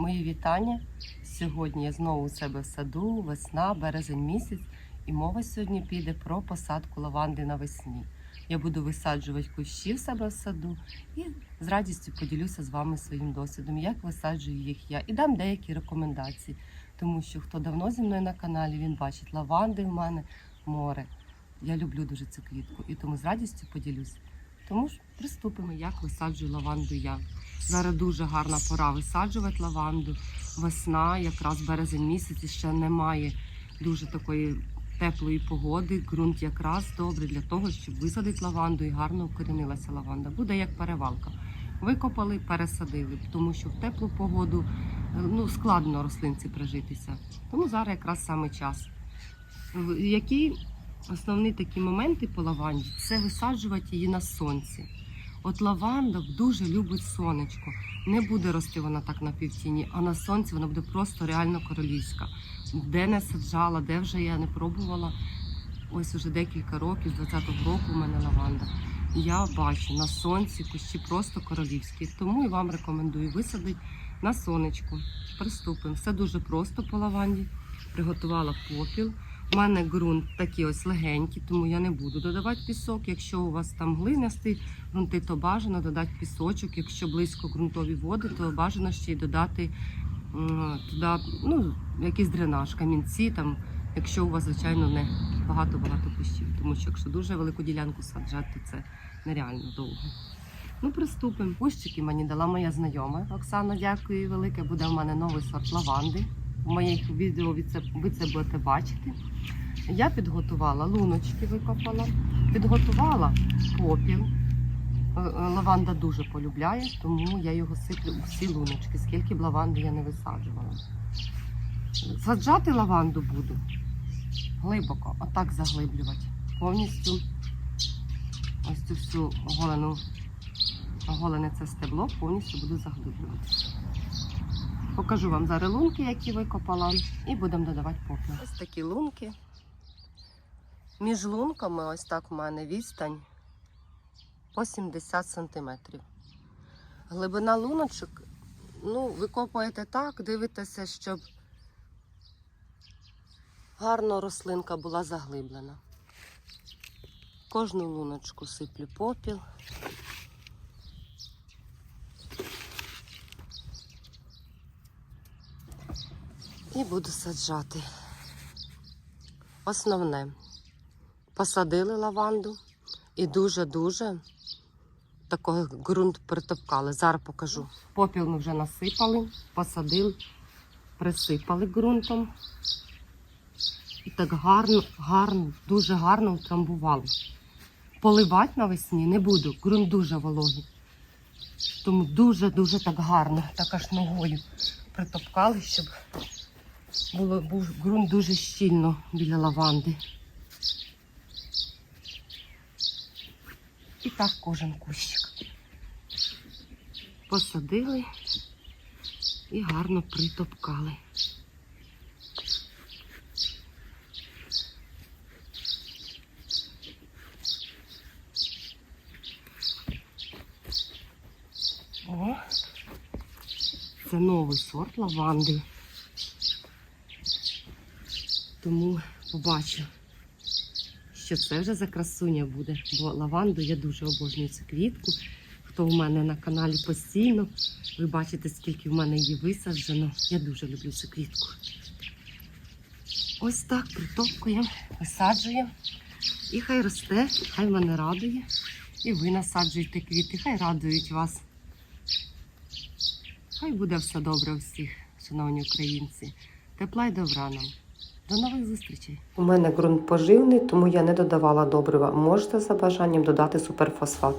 Мої вітання. Сьогодні я знову у себе в саду, весна, березень місяць, і мова сьогодні піде про посадку лаванди навесні. Я буду висаджувати кущі в себе в саду і з радістю поділюся з вами своїм досвідом, як висаджую їх я, і дам деякі рекомендації. Тому що хто давно зі мною на каналі, він бачить лаванди в мене, море. Я люблю дуже цю квітку і тому з радістю поділюся. Тому ж приступимо, як висаджую лаванду я. Зараз дуже гарна пора висаджувати лаванду. Весна, якраз березень місяць, ще немає дуже такої теплої погоди. Ґрунт якраз добрий для того, щоб висадити лаванду і гарно укорінилася лаванда. Буде як перевалка. Викопали, пересадили, тому що в теплу погоду е, ну, складно рослинці прижитися. Тому зараз якраз саме час. Які основні такі моменти по лаванді це висаджувати її на сонці. От лаванда дуже любить сонечко. Не буде рости вона так на півтіні, а на сонці вона буде просто реально королівська. Де не саджала, де вже я не пробувала. Ось уже декілька років, з 20-го року у мене лаванда. Я бачу на сонці кущі просто королівські. Тому і вам рекомендую висадити на сонечку. Приступимо. Все дуже просто по лаванді. Приготувала попіл. У мене ґрунт такий ось легенький, тому я не буду додавати пісок. Якщо у вас там глинастий ґрунти, то бажано додати пісочок. Якщо близько ґрунтові води, то бажано ще й додати туди ну, якийсь дренаж, камінці, там, якщо у вас, звичайно, не багато-багато кущів. Тому що якщо дуже велику ділянку саджати, то це нереально довго. Ну, приступимо. Кущики мені дала моя знайома Оксана. Дякую велике. Буде в мене новий сорт лаванди. В моїх відео ви це, ви це будете бачити. Я підготувала луночки, викопала, підготувала попіл. Е, е, Лаванда дуже полюбляє, тому я його сиплю у всі луночки, скільки б лаванди я не висаджувала. Саджати лаванду буду глибоко, отак заглиблювати. Повністю ось цю всю оголену, оголене це стебло повністю буду заглиблювати. Покажу вам зараз лунки, які викопала, і будемо додавати попіл. Ось такі лунки. Між лунками, ось так в мене відстань по 70 сантиметрів. Глибина луночок, ну, ви копаєте так, дивитеся, щоб гарно рослинка була заглиблена. Кожну луночку сиплю попіл. І буду саджати. Основне. Посадили лаванду і дуже-дуже такий ґрунт притопкали. Зараз покажу. Попіл ми вже насипали, посадили, присипали ґрунтом. І так гарно, гарно, дуже гарно утрамбували. Поливати навесні не буду, ґрунт дуже вологий. Тому дуже-дуже так гарно, так аж ногою притопкали, щоб було, був ґрунт дуже щільно біля лаванди. І так кожен кущик. Посадили і гарно притопкали. О, це новий сорт лаванди. Тому побачу, що це вже за красуня буде. Бо лаванду я дуже обожнюю цю квітку. Хто у мене на каналі постійно, ви бачите, скільки в мене її висаджено. Я дуже люблю цю квітку. Ось так притопкуємо, висаджуємо. І хай росте, хай мене радує. І ви насаджуєте квіти, хай радують вас. Хай буде все добре у всіх, шановні українці. Тепла й добра нам. До нових зустрічей. У мене ґрунт поживний, тому я не додавала добрива. Можете за бажанням додати суперфосфат.